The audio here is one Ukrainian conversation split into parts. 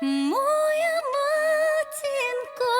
Моя матінко,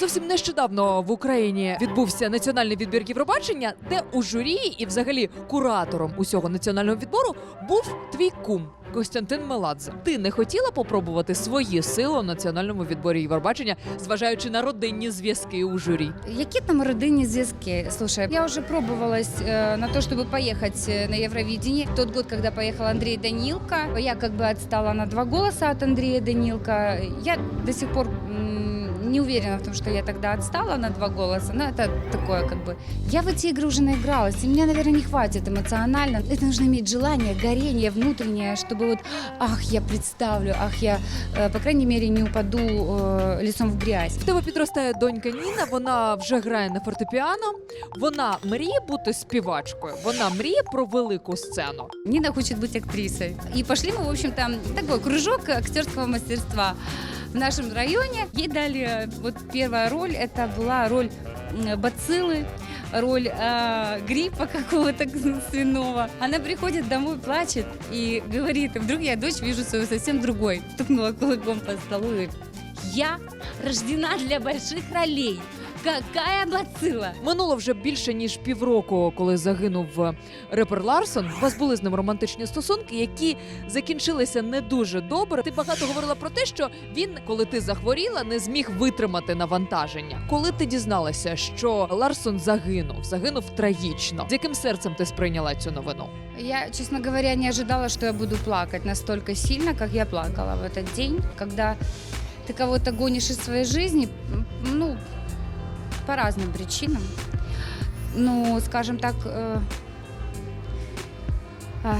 Зовсім нещодавно в Україні відбувся національний відбір Євробачення, де у журі і взагалі куратором усього національного відбору був твій кум. Костянтин Меладзе. Ти не хотіла попробувати свої сили у національному відборі Євробачення, зважаючи на родинні зв'язки у журі? Які там родинні зв'язки? Слушай, я уже пробовалась э, на то, чтобы поехать э, на Евровидение. В тот год, когда поехал Андрей Данилко, я как бы отстала на два голоса от Андрея Данилко. Я до сих пор м, не уверена в том, что я тогда отстала на два голоса. Но это такое как бы... Я в эти игры уже наигралась, и мне, наверное, не хватит эмоционально. Это нужно иметь желание, горение внутреннее, чтобы вот, ах, я представлю, ах, я, э, по крайней мере, не упаду э, лицом в грязь. В тебе підростає донька Ніна. Вона вже грає на фортепіано. Вона мріє бути співачкою. Вона мріє про велику сцену. Нина хочет быть актрисой. И пошли мы, в общем-то, такой кружок актерского мастерства в нашем районе. Ей дали э, вот первая роль, это была роль м, бациллы, роль э, гриппа какого-то свиного. Она приходит домой, плачет и говорит, вдруг я дочь вижу свою совсем другой. Тукнула кулаком по столу и говорит, я рождена для больших ролей. Какая бацилла! Минуло вже більше ніж півроку, коли загинув е, репер Ларсон. У вас були з ним романтичні стосунки, які закінчилися не дуже добре. Ти багато говорила про те, що він, коли ти захворіла, не зміг витримати навантаження. Коли ти дізналася, що Ларсон загинув, загинув трагічно. З яким серцем ти сприйняла цю новину? Я, честно говоря, не ожидала, что я буду плакать настолько сильно, как я плакала в этот день, когда ты кого-то гонишь из своей жизни, ну, по разным причинам. Ну, скажем так, э, ах,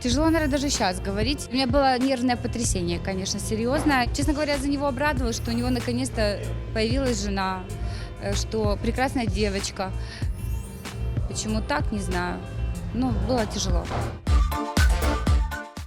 тяжело, наверное, даже сейчас говорить. У меня было нервное потрясение, конечно, серьезное. Честно говоря, за него обрадовалась, что у него наконец-то появилась жена, э, что прекрасная девочка. Почему так, не знаю. Ну, было тяжело.